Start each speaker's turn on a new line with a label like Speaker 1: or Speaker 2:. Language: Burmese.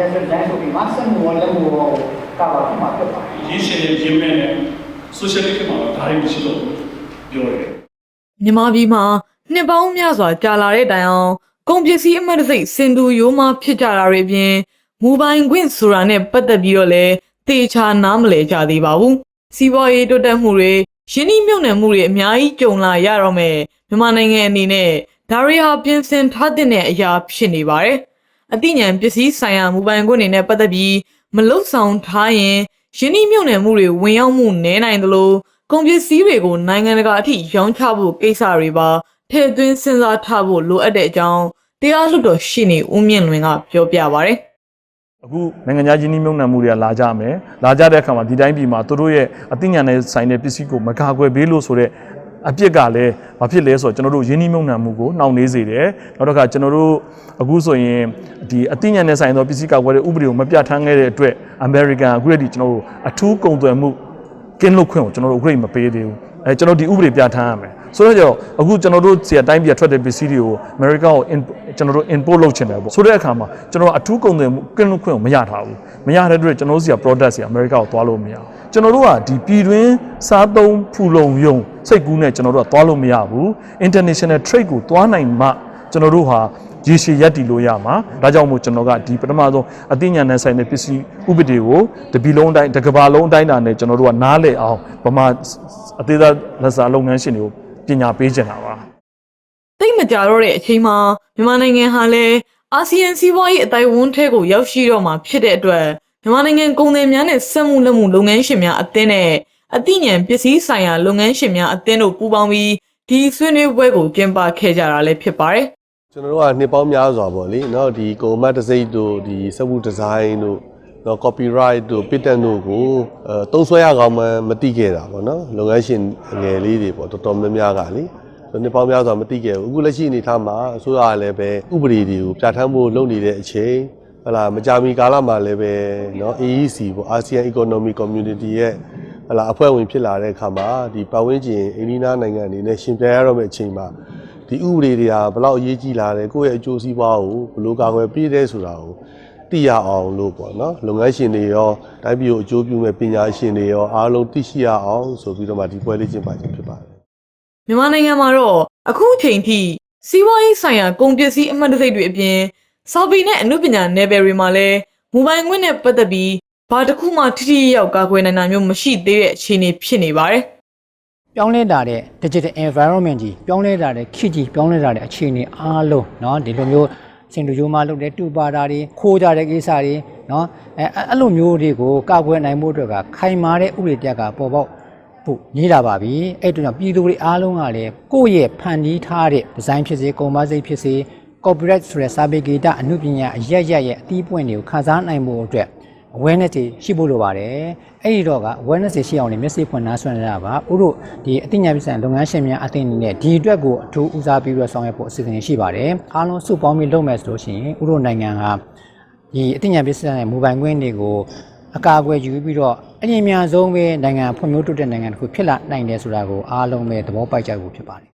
Speaker 1: ကျတဲ့လမ်းဆိုပြီးမဆက်မှုဝလည်းမှုကာပါမှာဖြစ်ပါတယ်
Speaker 2: ရင်းရှင်ရဲ့ရင်းမဲ့နဲ့ social media မှာတော့ဒါတွေမရှိတော့ဘူးပြောတယ်
Speaker 3: မြန်မာပြည်မှာနှစ်ပေါင်းများစွာကြာလာတဲ့တိုင်အောင်ကုန်ပစ္စည်းအမှတ်တစိတ်စင်တူရိုးမှဖြစ်ကြတာတွေအပြင်မူပိုင်ခွင့်ဆိုတာနဲ့ပတ်သက်ပြီးတော့လည်းတေချာနားမလဲကြသေးပါဘူးစီးပွားရေးတိုးတက်မှုတွေရင်းနှီးမြှုပ်နှံမှုတွေအများကြီးကြုံလာရတော့မယ်မြန်မာနိုင်ငံအနေနဲ့ဒါတွေဟာပြင်ဆင်ထားတဲ့အရာဖြစ်နေပါတယ် အသိဉာဏ်ပစ္စည်းဆိုင်ရာမူပိုင်ခွင့်တွေနဲ့ပတ်သက်ပြီးမလုဆောင်ထားရင်ရင်းနှီးမြှုပ်နှံမှုတွေဝင်ရောက်မှုနည်းနိုင်သလိုကုန်ပစ္စည်းတွေကိုနိုင်ငံတကာအထိရောင်းချဖို့ကိစ္စတွေပါထည့်သွင်းစဉ်းစားထားဖို့လိုအပ်တဲ့အကြောင်းတရားလွှတ်တော်ရှေ့နေဦးမြင့်လွင်ကပြောပြပါဗျ။
Speaker 4: အခုနိုင်ငံခြားချင်းနှီးမြှုပ်နှံမှုတွေကလာကြမယ်လာကြတဲ့အခါမှာဒီတိုင်းပြည်မှာသူတို့ရဲ့အသိဉာဏ်နဲ့ဆိုင်တဲ့ပစ္စည်းကိုမကာကွယ်ပေးလို့ဆိုတော့ အပြစ်ကလည်းဘာဖြစ်လဲဆိုတော့ကျွန်တော်တို့ယင်းနှီးမြှုပ်နှံမှုကိုနှောင့်နှေးစေတယ်နောက်တစ်ခါကျွန်တော်တို့အခုဆိုရင်ဒီအသိဉာဏ်နဲ့ဆိုင်သောပစ္စည်းကာကွယ်တဲ့ဥပဒေကိုမပြဋ္ဌာန်းခဲ့တဲ့အတွက် American အခုတည်းကျွန်တော်တို့အထူးကုန်သွယ်မှုကင်းလွတ်ခွင့်ကိုကျွန်တော်တို့ဥပဒေမပေးသေးဘူးအဲကျွန်တော်ဒီဥပဒေပြဋ္ဌာန်းရမယ် ဆိုတော့ကျတော့အခုကျွန်တော်တို့စီအတိုင်းပြည်ထွက်တဲ့ပစ္စည်းတွေကို America ကို in- ကျွန်တော်တို့ import လုပ်ချင်တယ်ပေါ့ဆိုတဲ့အခါမှာကျွန်တော်တို့အထူးကုန်သွယ်မှုကင်းလွတ်ခွင့်ကိုမရထားဘူးမရတဲ့အတွက်ကျွန်တော်တို့စီက product စီ America ကိုသွားလို့မရဘူးကျွန်တော်တို့ကဒီပြည်တွင်းစားသုံးဖူလုံယုံစိတ်ကူးနဲ့ကျွန်တော်တို့ကသွားလို့မရဘူး international trade ကိုသွားနိုင်မှကျွန်တော်တို့ဟာရေရှည်ရပ်တည်လို့ရမှာဒါကြောင့်မို့ကျွန်တော်ကဒီပထမဆုံးအသိဉာဏ်နဲ့ဆိုင်တဲ့ပစ္စည်းဥပဒေကိုတပီလုံးအတိုင်းတစ်ကဘာလုံးအတိုင်းတာနဲ့ကျွန်တော်တို့ကနားလည်အောင်ဗမာအသေးသားလက်စာလုပ်ငန်းရှင်တွေကို ပညာပေးချင်တာပါ
Speaker 3: သိပ်မကြတော့တဲ့အချိန်မှာမြန်မာနိုင်ငံဟာလည်းအာဆီယံစီးပွားရေးအတိုင်းဝန်းထဲကိုရောက်ရှိတော့မှာဖြစ်တဲ့အတွက်မြန်မာနိုင်ငံကုန်သည်များနဲ့စက်မှုလက်မှုလုပ်ငန်းရှင်များအသင်းနဲ့အသိဉာဏ်ပစ္စည်းဆိုင်ရာလုပ်ငန်းရှင်များအသင်းတို့ပူးပေါင်းပြီးဒီဆွေးနွေးပွဲကိုကျင်းပခဲ့ကြတာလည်းဖြစ်ပါတယ်။
Speaker 5: ကျွန်တော်တို့ကနှစ်ပေါင်းများစွာပေါ့လေเนาะဒီကိုမတ်တစိမ့်တို့ဒီစက်မှုဒီဇိုင်းတို့ เนาะ copyright တို့ patent တို့ကိုအဲသုံးစွဲရကောင်းမှမသိခဲ့တာပေါ့နော်လုပ်ငန်းရှင်ငယ်လေးတွေပေါ့တော်တော်များများကလေဆိုနှစ်ပေါင်းများစွာမသိခဲ့ဘူးအခုလက်ရှိအနေထားမှာအစိုးရကလည်းပဲဥပဒေတွေကိုပြဋ္ဌာန်းဖို့လုပ်နေတဲ့အချိန်ဟလာမကြာမီကာလမှာလည်းပဲเนาะ AEC ပေါ့ ASEAN Economic Community ရဲ့ဟလာအဖွဲ့ဝင်ဖြစ်လာတဲ့အခါမှာဒီပတ်ဝန်းကျင်အိန္ဒိယနိုင်ငံအနေနဲ့ရှင်ပြိုင်ရတော့မယ့်အချိန်မှာ ဒီဥပဒေတွေကဘယ်လောက်အရေးကြီးလာတယ်ကိုယ့်ရဲ့အကျိုးစီးပွားကိုဘယ်လိုကာကွယ်ပေးတယ်ဆိုတာကို သိရအောင်လို့ပေါ့နော်လုပ်ငန်းရှင်တွေရောတိုင်းပြည်ကိုအကျိုးပြုမဲ့ပညာရှင်တွေရောအားလုံးသိရှိရအောင်ဆိုပြီးတော့မှဒီပွဲလေးကျင်းပခြင်းဖြစ်ပါတယ်
Speaker 3: မြန်မာနိုင်ငံမှာတော့အခုအချိန်ထိစီးပွားရေးဆိုင်ရာကုန်ပစ္စည်းအမှတ်တံဆိပ်တွေအပြင်စာပေနဲ့အမှုပညာနယ်ပယ်တွေမှာလည်းမူပိုင်ခွင့်နဲ့ပတ်သက်ပြီးဘာတစ်ခုမှထိထိရောက်ရောက်ကာကွယ်နိုင်တာမျိုးမရှိသေးတဲ့အခြေအနေဖြစ်နေပါတယ်။
Speaker 6: ပြောင်းလဲလာတဲ့ digital environment ကြီးပြောင်းလဲလာတဲ့ခေတ်ကြီးပြောင်းလဲလာတဲ့အခြေအနေအားလုံးเนาะဒီလိုမျိုး စင်တူရိုးမလုပ်တဲ့တူပါတာတွေခိုးကြတဲ့ကိစ္စတွေနော်အဲအဲ့လိုမျိုးတွေကိုကာကွယ်နိုင်မှုအတွက်ကခိုင်မာတဲ့ဥပဒေတက်ကပေါ်ပေါက်ဖို့ရေးတာပါပြီအဲ့တို့ကြောင့်ပြည်သူတွေအားလုံးကလည်းကိုယ့်ရဲ့ဖန်တီးထားတဲ့ဒီဇိုင်းဖြစ်စေကုံမစိတ်ဖြစ်စေ copyright ဆိုတဲ့စာပေဂေတာအမှုပညာအရရရဲ့အသီးပွင့်တွေကိုခန်းစားနိုင်ဖို့အတွက် awareness တွေရှိဖို့လိုပါတယ်အဲ့ဒီတော့က awareness တွေရှိအောင်လည်းမျက်စိဖွင့်နှားဆွင့်ရတာပါဥတို့ဒီအသိဉာဏ်ပစ္စည်းလုပ်ငန်းရှင်များအသင်းအနေနဲ့ဒီအတွက်ကိုအထူးဦးစားပေးပြီးတော့ဆောင်ရွက်ဖို့အစီအစဉ်ရှိပါတယ်အားလုံးစုပေါင်းပြီးလုပ်မယ်ဆိုလို့ရှိရင်ဥတို့နိုင်ငံဟာဒီအသိဉာဏ်ပစ္စည်းနဲ့မိုဘိုင်ခွင့်တွေကိုအကာအကွယ်ယူပြီးတော့အရင်အများဆုံးပဲနိုင်ငံဖွံ့ဖြိုးတိုးတက်နိုင်ငံတစ်ခုဖြစ်လာနိုင်တယ်ဆိုတာကိုအားလုံးပဲသဘောပေါက်ကြဖို့ဖြစ်ပါတယ်